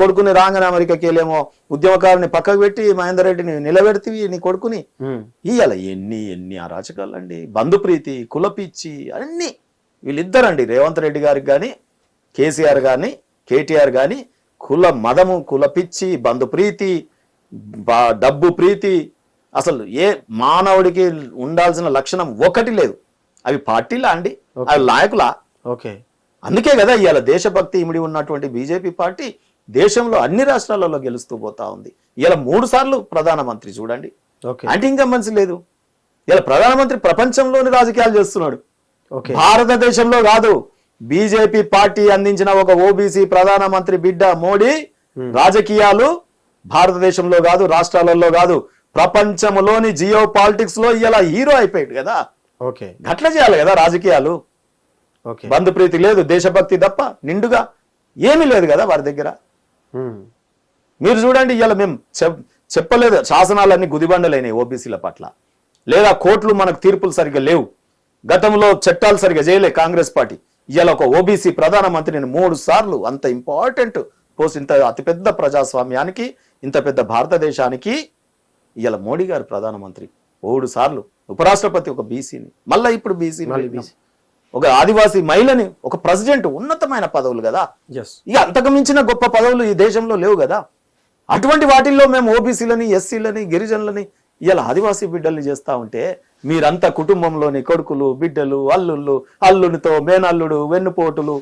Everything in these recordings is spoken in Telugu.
కొడుకుని రాగానే అమెరికాకి వెళ్ళేమో ఉద్యమకారుని పక్కకు పెట్టి మహేందర్ రెడ్డిని నిలబెడితివి నీ కొడుకుని. ఇవాళ ఎన్ని ఎన్ని అరాచకాలండి. బంధుప్రీతి కులపిచ్చి అన్ని. వీళ్ళిద్దరండి రేవంత్ రెడ్డి గారికి కానీ కేసీఆర్ కానీ కేటీఆర్ కానీ కుల మదము కులపిచ్చి బంధుప్రీతి బా- డబ్బు ప్రీతి. అసలు ఏ మానవుడికి ఉండాల్సిన లక్షణం ఒకటి లేదు. అవి పార్టీలా అండి. అవి నాయకులా. ఓకే. అందుకే కదా ఇవాళ దేశభక్తి ఇమిడి ఉన్నటువంటి బీజేపీ పార్టీ దేశంలో అన్ని రాష్ట్రాలలో గెలుస్తూ పోతా ఉంది. ఇలా మూడు సార్లు ప్రధానమంత్రి చూడండి. అంటే ఇంకా మంచి లేదు. ఇలా ప్రధానమంత్రి ప్రపంచంలోని రాజకీయాలు చేస్తున్నాడు. భారతదేశంలో కాదు. బీజేపీ పార్టీ అందించిన ఒక ఓబీసీ ప్రధానమంత్రి బిడ్డ మోడీ రాజకీయాలు భారతదేశంలో కాదు రాష్ట్రాలలో కాదు. ప్రపంచంలోని జియో పాలిటిక్స్లో ఇలా హీరో అయిపోయాడు కదా. ఓకే. చేయాలి కదా రాజకీయాలు. ఓకే. బంధుప్రీతి లేదు దేశభక్తి తప్ప నిండుగా ఏమీ లేదు కదా వారి దగ్గర. మీరు చూడండి ఇవాళ మేము చెప్- చెప్పలేదు. శాసనాలన్నీ గుదిబండలైనాయి ఓబీసీల పట్ల. లేదా కోర్టులు మనకు తీర్పులు సరిగ్గా లేవు. గతంలో చట్టాలు సరిగ్గా చేయలే కాంగ్రెస్ పార్టీ. ఇవాళ ఒక ఓబీసీ ప్రధానమంత్రిని మూడు సార్లు అంత ఇంపార్టెంట్ పోస్ట్ ఇంత అతిపెద్ద ప్రజాస్వామ్యానికి ఇంత పెద్ద భారతదేశానికి ఇవాళ మోడీ గారు ప్రధానమంత్రి. మూడు సార్లు. ఉపరాష్ట్రపతి ఒక బీసీని. మళ్ళా ఇప్పుడు బీసీ. ఒక ఆదివాసీ మహిళని ఒక ప్రెసిడెంట్ ఉన్నతమైన పదవులు కదా? ఇక అంతకు మించిన గొప్ప పదవులు ఈ దేశంలో లేవు కదా? అటువంటి వాటిల్లో మేము ఓబీసీలని ఎస్సీలని గిరిజనులని ఇలా ఆదివాసీ బిడ్డల్ని చేస్తా ఉంటే మీరంతా కుటుంబంలోని కొడుకులు బిడ్డలు అల్లుళ్ళు అల్లునితో మేనల్లుడు వెన్నుపోటులు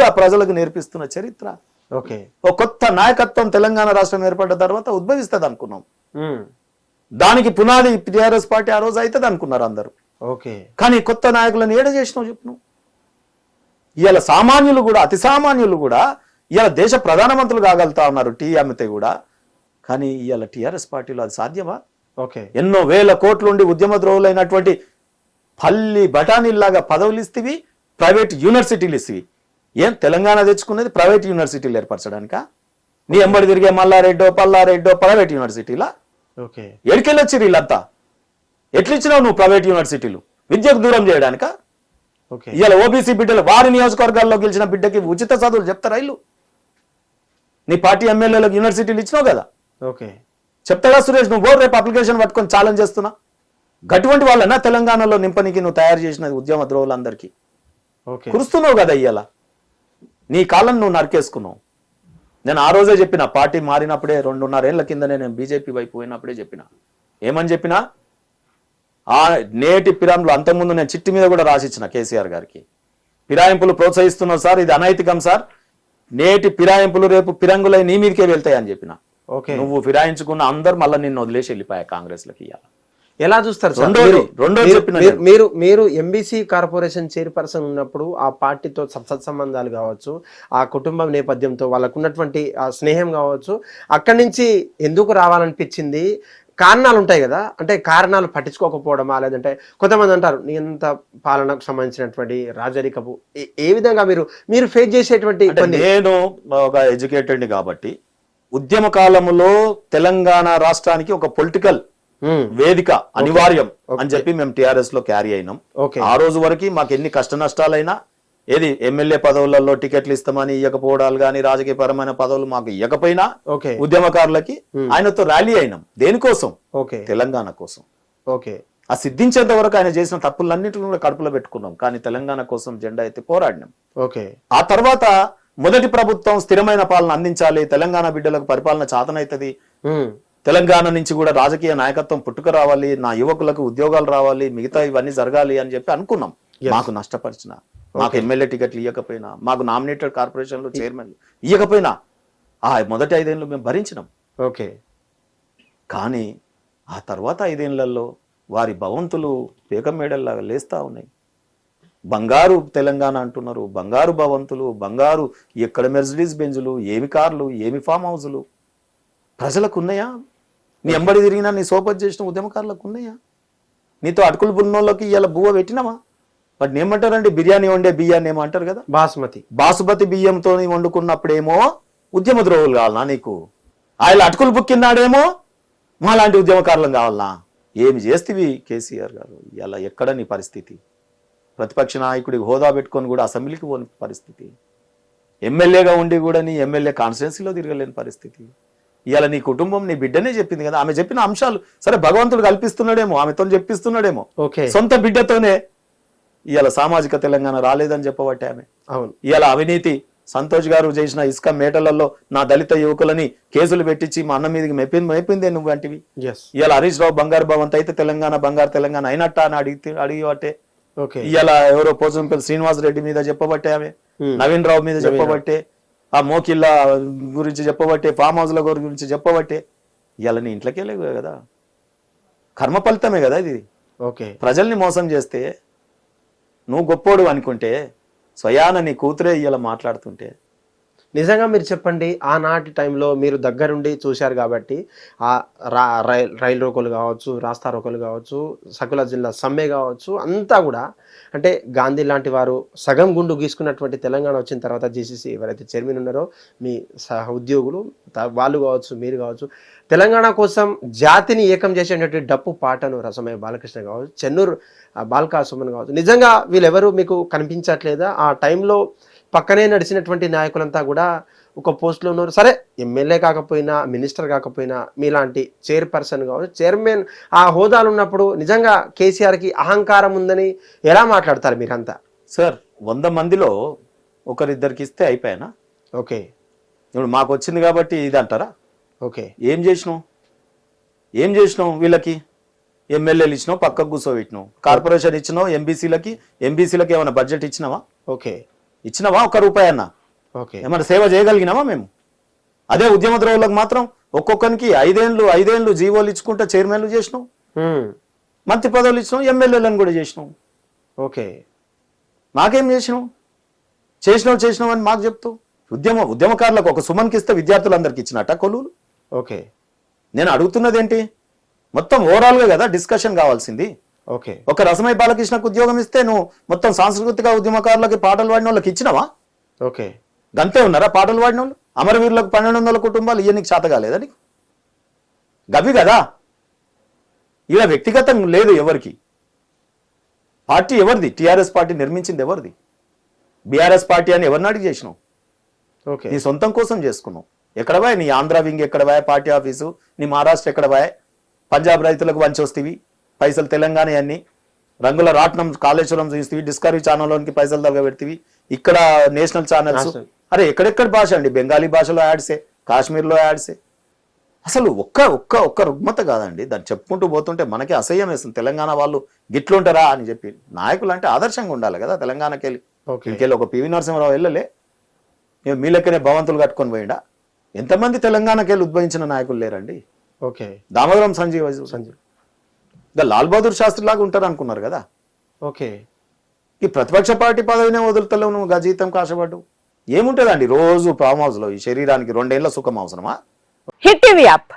ఆ ప్రజలకు నేర్పిస్తున్న చరిత్ర. ఓకే. ఒక కొత్త నాయకత్వం తెలంగాణ రాష్ట్రం ఏర్పడ్డ తర్వాత ఉద్భవిస్తుంది అనుకున్నాం ఉమ్. దానికి పునాది టిఆర్ఎస్ పార్టీ ఆ రోజు అవుతుంది అనుకున్నారు అందరూ. ఓకే. కానీ కొత్త నాయకులను ఏడ చేసినావు చెప్పు నువ్వు? ఇవాళ సామాన్యులు కూడా అతి సామాన్యులు కూడా ఇవాళ దేశ ప్రధానమంత్రులు కాగలుగుతా ఉన్నారు టీ అమ్మితే కూడా. కానీ ఇవాళ టీఆర్ఎస్ పార్టీలో అది సాధ్యమా? ఓకే. ఎన్నో వేల కోట్లుండి ఉద్యమ ద్రోహులైనటువంటి పల్లి బఠానీల్లాగా పదవులు ఇస్తేవి ప్రైవేట్ యూనివర్సిటీలు ఇస్తేవి. ఏం తెలంగాణ తెచ్చుకునేది ప్రైవేట్ యూనివర్సిటీలు ఏర్పరచడానికా? నీ ఎంబడి తిరిగే మల్లారెడ్డో పల్లారెడ్డో ప్రైవేట్ యూనివర్సిటీలా? ఓకే. ఎడికెళ్ళొచ్చి వీళ్ళంతా? ఎట్లిచ్చినావు నువ్వు ప్రైవేట్ యూనివర్సిటీలు? విద్యకు దూరం చేయడానికా? ఇవాళ ఓబీసీ బిడ్డలు వారి నియోజకవర్గాల్లో గెలిచిన బిడ్డకి ఉచిత చదువులు చెప్తారా ఇల్లు? నీ పార్టీ ఎమ్మెల్యేలకు యూనివర్సిటీలు ఇచ్చినావు కదా? ఓకే. చెప్తాడా సురేష్ నువ్వు రేపు అప్లికేషన్ పట్టుకొని ఛాలెంజ్ చేస్తున్నా? గటువంటి వాళ్ళనా తెలంగాణలో నింపనికి నువ్వు తయారు చేసినది ఉద్యమ ద్రోహులందరికీ? కురుస్తున్నావు కదా ఇయ్యాల? నీ కాలం నువ్వు నరికేసుకున్నావు. నేను ఆ రోజే చెప్పిన పార్టీ మారినప్పుడే రెండున్నరేళ్ళ కిందనే నేను బీజేపీ వైపు పోయినప్పుడే చెప్పిన. ఏమని చెప్పినా? ఆ నేటి పిరాంలో అంతకుముందు నేను చిట్టి మీద కూడా రాసిచ్చిన కేసీఆర్ గారికి. ఫిరాయింపులు ప్రోత్సహిస్తున్నావు సార్ ఇది అనైతికం సార్. నేటి ఫిరాయింపులు రేపు పిరంగులై నీ మీదకే వెళ్తాయి అని చెప్పిన. ఓకే. నువ్వు ఫిరాయించుకున్న అందరు మళ్ళీ నిన్ను వదిలేసి వెళ్ళిపోయా కాంగ్రెస్లోకి ఇయ్యాల. ఎలా చూస్తారు రెండోది- మీరు- రెండోది మీరు- చెప్పిన మీరు-. మీరు ఎంబీసీ కార్పొరేషన్ చైర్పర్సన్ ఉన్నప్పుడు ఆ పార్టీతో సత్ సత్సంబంధాలు కావచ్చు ఆ కుటుంబం నేపథ్యంతో వాళ్ళకు ఉన్నటువంటి ఆ స్నేహం కావచ్చు అక్కడి నుంచి ఎందుకు రావాలనిపించింది? కారణాలు ఉంటాయి కదా. అంటే కారణాలు పట్టించుకోకపోవడమా? లేదంటే కొంతమంది అంటారు నియంత పాలనకు సంబంధించినటువంటి రాజరికపు ఏ- విధంగా మీరు మీరు ఫేస్ చేసేటువంటి నేను ఒక ఎడ్యుకేటెడ్ కాబట్టి ఉద్యమ కాలంలో తెలంగాణ రాష్ట్రానికి ఒక పొలిటికల్ వేదిక అనివార్యం అని చెప్పి మేము టిఆర్ఎస్లో క్యారీ అయినాం. ఆ రోజు వరకు మాకు ఎన్ని కష్ట నష్టాలైనా ఏది? ఎమ్మెల్యే పదవులలో టికెట్లు ఇస్తామని ఇవ్వకపోవడాలు కానీ రాజకీయపరమైన పదవులు మాకు ఇవ్వకపోయినా ఉద్యమకారులకి ఆయనతో ర్యాలీ అయినాం. దేనికోసం? ఓకే. తెలంగాణ కోసం. ఓకే. ఆ సిద్ధించేంత వరకు ఆయన చేసిన తప్పులన్నింటిని కూడా కడుపులో పెట్టుకున్నాం. కానీ తెలంగాణ కోసం జెండా ఎత్తి పోరాడినాం. ఓకే. ఆ తర్వాత మొదటి ప్రభుత్వం స్థిరమైన పాలన అందించాలి తెలంగాణ బిడ్డలకు పరిపాలన చాతనైతది. ఉమ్, తెలంగాణ నుంచి కూడా రాజకీయ నాయకత్వం పుట్టుక రావాలి నా యువకులకు ఉద్యోగాలు రావాలి మిగతా ఇవన్నీ జరగాలి అని చెప్పి అనుకున్నాం. మాకు నష్టపరిచిన మాకు ఎమ్మెల్యే టికెట్లు ఇవ్వకపోయినా మాకు నామినేటెడ్ కార్పొరేషన్లు చైర్మన్ ఇవ్వకపోయినా ఆ మొదటి ఐదేళ్ళు మేము భరించినాం. ఓకే కానీ ఆ తర్వాత ఐదేళ్ళలో వారి భవంతులు పేకం మేడల్లాగా లేస్తా ఉన్నాయి. బంగారు తెలంగాణ అంటున్నారు బంగారు భవంతులు బంగారు ఎక్కడ మెర్సిడీస్ బెంజులు ఏమి కార్లు ఏమి ఫామ్ హౌజులు ప్రజలకు ఉన్నాయా నీ ఎంబడి తిరిగినా నీ సోపత్ చేసిన ఉద్యమకారులకు ఉన్నాయా నీతో అటుకులు బున్నోళ్ళకి ఇలా బువ్వ పెట్టినామా వాటిని ఏమంటారండి? బిర్యానీ వండే బియ్యాన్ని ఏమంటారు కదా? బాస్మతి. బాసుమతి బియ్యంతో వండుకున్నప్పుడేమో ఉద్యమ ద్రోహులు కావాలనా నీకు? ఆయన అటుకులు బుక్కిన్నాడేమో మాలాంటి ఉద్యమకారులం కావాలనా? ఏమి చేస్తేవి కేసీఆర్ గారు? ఇలా ఎక్కడ నీ పరిస్థితి? ప్రతిపక్ష నాయకుడికి హోదా పెట్టుకొని కూడా అసెంబ్లీకి పోని పరిస్థితి. ఎమ్మెల్యేగా ఉండి కూడా నీ ఎమ్మెల్యే కాన్స్టిట్యున్సీలో తిరగలేని పరిస్థితి. ఇవాళ నీ కుటుంబం నీ బిడ్డనే చెప్పింది కదా? ఆమె చెప్పిన అంశాలు సరే భగవంతుడు కల్పిస్తున్నాడేమో ఆమెతో చెప్పిస్తున్నాడేమో. ఓకే. సొంత బిడ్డతోనే ఇవాళ సామాజిక తెలంగాణ రాలేదని చెప్పబట్టే ఆమె. అవును. ఇవాళ అవినీతి సంతోష్ గారు చేసిన ఇసుక మేటలలో నా దళిత యువకులని కేసులు పెట్టించి మా అన్న మీదకి మెప్పింది మెప్పిందే నువ్వు అంటివి. ఇవాళ హరీష్ రావు బంగారు భవంత్ అయితే తెలంగాణ బంగారు తెలంగాణ అయినట్ట అని అడిగి అడిగిబట్టే. ఇవాళ ఎవరో పోచంపల్లి శ్రీనివాస్ రెడ్డి మీద చెప్పబట్టే ఆమె. Hmm. నవీన్ రావు మీద చెప్పబట్టే. ఆ మోకిల్లా గురించి చెప్పబట్టే ఫామ్ హౌస్ల గురించి చెప్పబట్టే. ఇవాళ నీ ఇంట్లోకి వెళ్ళేవు కదా. కర్మ ఫలితమే కదా ఇది. ఓకే. ప్రజల్ని మోసం చేస్తే నువ్వు గొప్పోడు అనుకుంటే స్వయాన నీ కూతురే ఇలా మాట్లాడుతుంటే నిజంగా మీరు చెప్పండి ఆనాటి టైంలో మీరు దగ్గరుండి చూశారు కాబట్టి ఆ రా రైల్ రైలు రోకోలు కావచ్చు రాస్తా రోకోలు కావచ్చు సకుల జిల్లా సమ్మె కావచ్చు అంతా కూడా అంటే గాంధీ లాంటి వారు సగం గుండు గీసుకున్నటువంటి తెలంగాణ వచ్చిన తర్వాత జీసీసీ ఎవరైతే చైర్మన్ ఉన్నారో మీ సహ ఉద్యోగులు వాళ్ళు కావచ్చు మీరు కావచ్చు తెలంగాణ కోసం జాతిని ఏకం చేసేటువంటి డప్పు పాటను రసమయ బాలకృష్ణ కావచ్చు చెన్నూరు బాలకాసుమన్ బాల్కా సుమన్ కావచ్చు నిజంగా వీళ్ళెవరు మీకు కనిపించట్లేదా? ఆ టైంలో పక్కనే నడిచినటువంటి నాయకులంతా కూడా ఒక పోస్ట్లో ఉన్నారు. సరే ఎమ్మెల్యే కాకపోయినా మినిస్టర్ కాకపోయినా మీలాంటి చైర్పర్సన్ కావచ్చు చైర్మన్ ఆ హోదాలు ఉన్నప్పుడు నిజంగా కేసీఆర్కి అహంకారం ఉందని ఎలా మాట్లాడతారు మీరంతా? సార్ వంద మందిలో ఒకరిద్దరికి ఇస్తే అయిపోయానా? ఓకే. ఇప్పుడు మాకు వచ్చింది కాబట్టి ఇది అంటారా ఓకే. ఏం చేసినావు? ఏం చేసినావు వీళ్ళకి? ఎమ్మెల్యేలు ఇచ్చినావు పక్కకు కూర్చోబెట్టినావు. కార్పొరేషన్ ఇచ్చినావు ఎంబీసీలకి? ఎంబీసీలకి ఏమైనా బడ్జెట్ ఇచ్చినావా? ఓకే. ఇచ్చినావా ఒక రూపాయి అన్న? ఓకే. ఏమైనా సేవ చేయగలిగినామా మేము? అదే ఉద్యమ ద్రోవులకు మాత్రం ఒక్కొక్కరికి ఐదేండ్లు ఐదేండ్లు జీవోలు ఇచ్చుకుంటే చైర్మన్లు చేసినావు హ్మ్. మంత్రి పదవులు ఇచ్చినావు ఎమ్మెల్యేలను కూడా చేసినావు ఓకే. మాకేం చేసినావు చేసినావు చేసినావు అని మాకు చెప్తూ. ఉద్యమ ఉద్యమకారులకు ఒక సుమన్కి ఇస్తే విద్యార్థులందరికి ఇచ్చినట్ట కొలువులు? ఓకే. నేను అడుగుతున్నది ఏంటి మొత్తం ఓవరాల్గా కదా డిస్కషన్ కావాల్సింది. ఓకే. ఒక రసమై బాలకృష్ణకు ఉద్యోగం ఇస్తే నువ్వు మొత్తం సాంస్కృతిక ఉద్యమకారులకి పాటలు పాడిన వాళ్ళకి ఇచ్చినావా? ఓకే. గంతే ఉన్నారా పాటలు పాడిన వాళ్ళు అమరవీరులకు పన్నెండు వందల కుటుంబాలు నీకు చేత కాలేదా నీకు? గవి కదా. ఇలా వ్యక్తిగతం లేదు ఎవరికి. పార్టీ ఎవరిది? టిఆర్ఎస్ పార్టీ నిర్మించింది ఎవరిది? బీఆర్ఎస్ పార్టీ అని ఎవరిని అడిగి చేసినావు? ఓకే. నీ సొంతం కోసం చేసుకున్నావు. ఎక్కడ పోయా నీ ఆంధ్ర వింగ్ ఎక్కడ పోయా పార్టీ ఆఫీసు నీ మహారాష్ట్ర ఎక్కడ పోయా పంజాబ్ రైతులకు వంచి వస్తేవి పైసలు తెలంగాణ అన్ని రంగుల రాట్నం కాళేశ్వరం చూస్తేవి డిస్కవరీ ఛానల్లోనికి పైసలు తగ్గబెడితివి ఇక్కడ నేషనల్ ఛానల్స్. అరే ఎక్కడెక్కడ భాష అండి? బెంగాలీ భాషలో యాడ్సే కాశ్మీర్లో యాడ్సే. అసలు ఒక్క ఒక్క ఒక్క రుగ్మత కాదండి. దాన్ని చెప్పుకుంటూ పోతుంటే మనకి అసహ్యం వేస్తుంది. తెలంగాణ వాళ్ళు గిట్లుంటారా అని చెప్పి. నాయకులు అంటే ఆదర్శంగా ఉండాలి కదా తెలంగాణకి వెళ్ళి. ఇంకెళ్ళి ఒక పివి నరసింహరావు వెళ్ళలే. మేము మీ లెక్కనే భవంతులు కట్టుకొని పోయిండా? ఎంతమంది తెలంగాణకి వెళ్ళి ఉద్భవించిన నాయకులు లేరండి? ఓకే. దామోదరం సంజీవ్ సంజయ్ ఇంకా లాల్ బహదూర్ శాస్త్రి లాగా ఉంటారు అనుకున్నారు కదా? ఓకే. ఈ ప్రతిపక్ష పార్టీ పదవినే వదులుతలేవు నువ్వు గజీతం కాశపడ్డు ఏముంటుందండి? రోజు ఫామ్ హౌస్లో ఈ శరీరానికి రెండేళ్ళ సుఖం అవసరమా? Hit TV app.